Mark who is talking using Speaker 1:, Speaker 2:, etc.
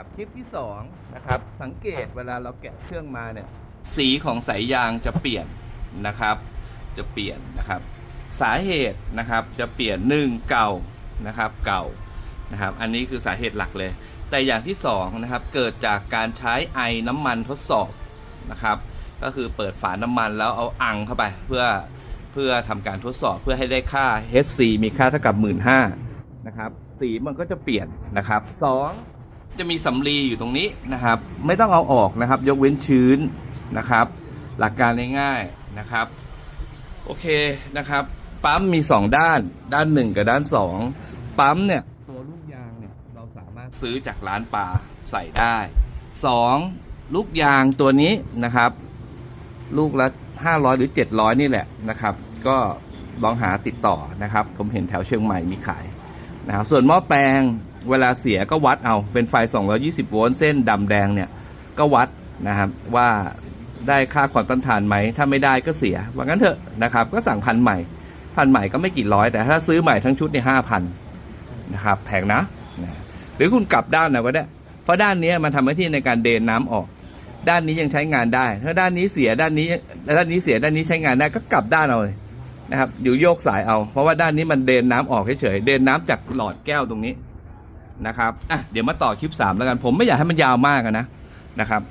Speaker 1: นะครับคลิปที่สองนะครับสังเกตเวลาเราแกะเครื่องมาเนี่ยสีของสายยางจะเปลี่ยนนะครับ จะเปลี่ยนนะครับ สาเหตุนะครับจะเปลี่ยนหนึ่งเก่านะครับเก่านะครับอันนี้คือสาเหตุหลักเลย แต่อย่างที่สองนะครับเกิดจากการใช้ไอน้ำมันทดสอบนะครับ ก็คือเปิดฝาน้ำมันแล้วเอาอังเข้าไปเพื่อเพื่อทำการทดสอบเพื่อให้ได้ค่า HC มีค่าเท่ากับ 1 5ื่นนะครับสีมันก็จะเปลี่ยนนะครับสอง จะมีสำลีอยู่ตรงนี้นะครับ ไม่ต้องเอาออกนะครับ ยกเว้นชื้นนะครับ หลักการง่ายๆนะครับ โอเคนะครับ ปั๊มมี 2 ด้าน ด้าน 1 กับด้าน 2 ปั๊มเนี่ยตัวลูกยางเนี่ยเราสามารถซื้อจากร้านปลาใส่ได้ 2. ลูกยางตัวนี้นะครับ ลูกละ 500 หรือ 700 นี่แหละนะครับ ก็ลองหาติดต่อนะครับ ผมเห็นแถวเชียงใหม่มีขายนะครับ ส่วนหม้อแปลง เวลาเสียก็วัดเอาเป็นไฟ 220 โวลต์เส้นดำแดงเนี่ย ก็วัดนะครับว่าได้ค่าความต้านทานไหม ถ้าไม่ได้ก็เสียว่างั้นเถอะนะครับ ก็สั่งพันใหม่ พันใหม่ก็ไม่กี่ร้อย แต่ถ้าซื้อใหม่ทั้งชุดเนี่ยห้าพันนะครับแพงนะนะหรือคุณกลับด้านนะก็ได้เพราะด้านนี้มันทำหน้าที่ในการเดนน้ำออก ด้านนี้ยังใช้งานได้ ถ้าด้านนี้เสียด้านนี้ด้านนี้เสียด้านนี้ใช้งานได้ก็กลับด้านเอาเลยนะครับอยู่โยกสายเอา เพราะว่าด้านนี้มันเดนน้ำออกเฉยๆเดนน้ำจากหลอดแก้วตรงนี้ นะครับอะเดี๋ยวมาต่อคลิป 3 แล้วกันผมไม่อยากให้มันยาวมากนะนะครับ